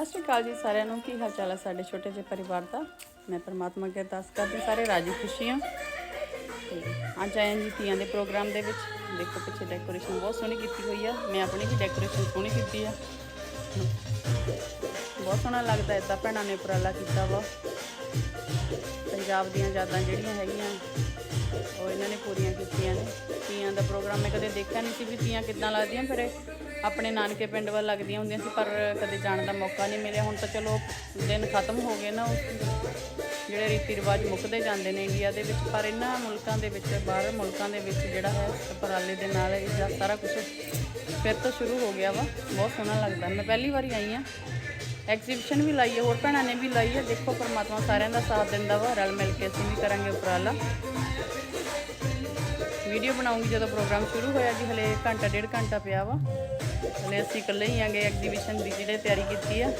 ਸਤਿ ਸ਼੍ਰੀ ਅਕਾਲ ਜੀ ਸਾਰਿਆਂ ਨੂੰ। ਕੀ ਹਾਲ ਚਾਲ ਹੈ ਸਾਡੇ ਛੋਟੇ ਜਿਹੇ ਪਰਿਵਾਰ ਦਾ? ਮੈਂ ਪਰਮਾਤਮਾ ਅੱਗੇ ਅਰਦਾਸ ਕਰਦੀ ਸਾਰੇ ਰਾਜੀ ਖੁਸ਼ੀ ਹਾਂ। ਤੇ ਅੱਜ ਆਏ ਜੀ ਤੀਆਂ ਦੇ ਪ੍ਰੋਗਰਾਮ ਦੇ ਵਿੱਚ। ਦੇਖੋ ਪਿੱਛੇ ਡੈਕੋਰੇਸ਼ਨ ਬਹੁਤ ਸੋਹਣੀ ਕੀਤੀ ਹੋਈ ਆ। ਮੈਂ ਆਪਣੀ ਵੀ ਡੈਕੋਰੇਸ਼ਨ ਸੋਹਣੀ ਕੀਤੀ ਆ। ਬਹੁਤ ਸੋਹਣਾ ਲੱਗਦਾ ਏਦਾਂ ਭੈਣਾਂ ਨੇ ਉਪਰਾਲਾ ਕੀਤਾ ਵਾ। ਪੰਜਾਬ ਦੀਆਂ ਯਾਦਾਂ ਜਿਹੜੀਆਂ ਹੈਗੀਆਂ, ਉਹ ਇਹਨਾਂ ਨੇ ਪੂਰੀਆਂ ਕੀਤੀਆਂ ਨੇ। ਤੀਆਂ ਦਾ ਪ੍ਰੋਗਰਾਮ, ਮੈਂ ਕਦੇ ਦੇਖਿਆ ਨਹੀਂ ਸੀ ਵੀ ਤੀਆਂ ਕਿੱਦਾਂ ਲੱਗਦੀਆਂ, ਫਿਰ ਆਪਣੇ ਨਾਨਕੇ ਪਿੰਡ ਵੱਲ ਲੱਗਦੀਆਂ ਹੁੰਦੀਆਂ ਸੀ, ਪਰ ਕਦੇ ਜਾਣ ਦਾ ਮੌਕਾ ਨਹੀਂ ਮਿਲਿਆ। ਹੁਣ ਤਾਂ ਚਲੋ ਦਿਨ ਖਤਮ ਹੋ ਗਏ ਨਾ, ਜਿਹੜੇ ਰੀਤੀ ਰਿਵਾਜ ਮੁੱਕਦੇ ਜਾਂਦੇ ਨੇ ਇੰਡੀਆ ਦੇ ਵਿੱਚ, ਪਰ ਇਹਨਾਂ ਮੁਲਕਾਂ ਦੇ ਵਿੱਚ, ਬਾਹਰ ਮੁਲਕਾਂ ਦੇ ਵਿੱਚ ਜਿਹੜਾ ਹੈ, ਉਪਰਾਲੇ ਦੇ ਨਾਲ ਇਹ ਸਾਰਾ ਕੁਝ ਫਿਰ ਤੋਂ ਸ਼ੁਰੂ ਹੋ ਗਿਆ ਵਾ। ਬਹੁਤ ਸੋਹਣਾ ਲੱਗਦਾ। ਮੈਂ ਪਹਿਲੀ ਵਾਰੀ ਆਈ ਆ ਐਗਜ਼ੀਬਿਸ਼ਨ ਵੀ ਲਾਈ ਹੈ, ਹੋਰ ਭੈਣਾਂ ਨੇ ਵੀ ਲਾਈ ਹੈ। ਦੇਖੋ, ਪਰਮਾਤਮਾ ਸਾਰਿਆਂ ਦਾ ਸਾਥ ਦਿੰਦਾ ਵਾ, ਰਲ ਮਿਲ ਕੇ ਅਸੀਂ ਵੀ ਕਰਾਂਗੇ ਉਪਰਾਲਾ। ਵੀਡੀਓ ਬਣਾਉਂਗੀ ਜਦੋਂ ਪ੍ਰੋਗਰਾਮ ਸ਼ੁਰੂ ਹੋਇਆ ਜੀ, ਹਲੇ ਘੰਟਾ ਡੇਢ ਘੰਟਾ ਪਿਆ ਵਾ। ਹਲੇ ਅਸੀਂ ਇਕੱਲੇ ਹੀ ਆਂਗੇ ਐਗਜ਼ੀਬਿਸ਼ਨ ਦੀ, ਜਿਹੜੇ ਤਿਆਰੀ ਕੀਤੀ ਆ।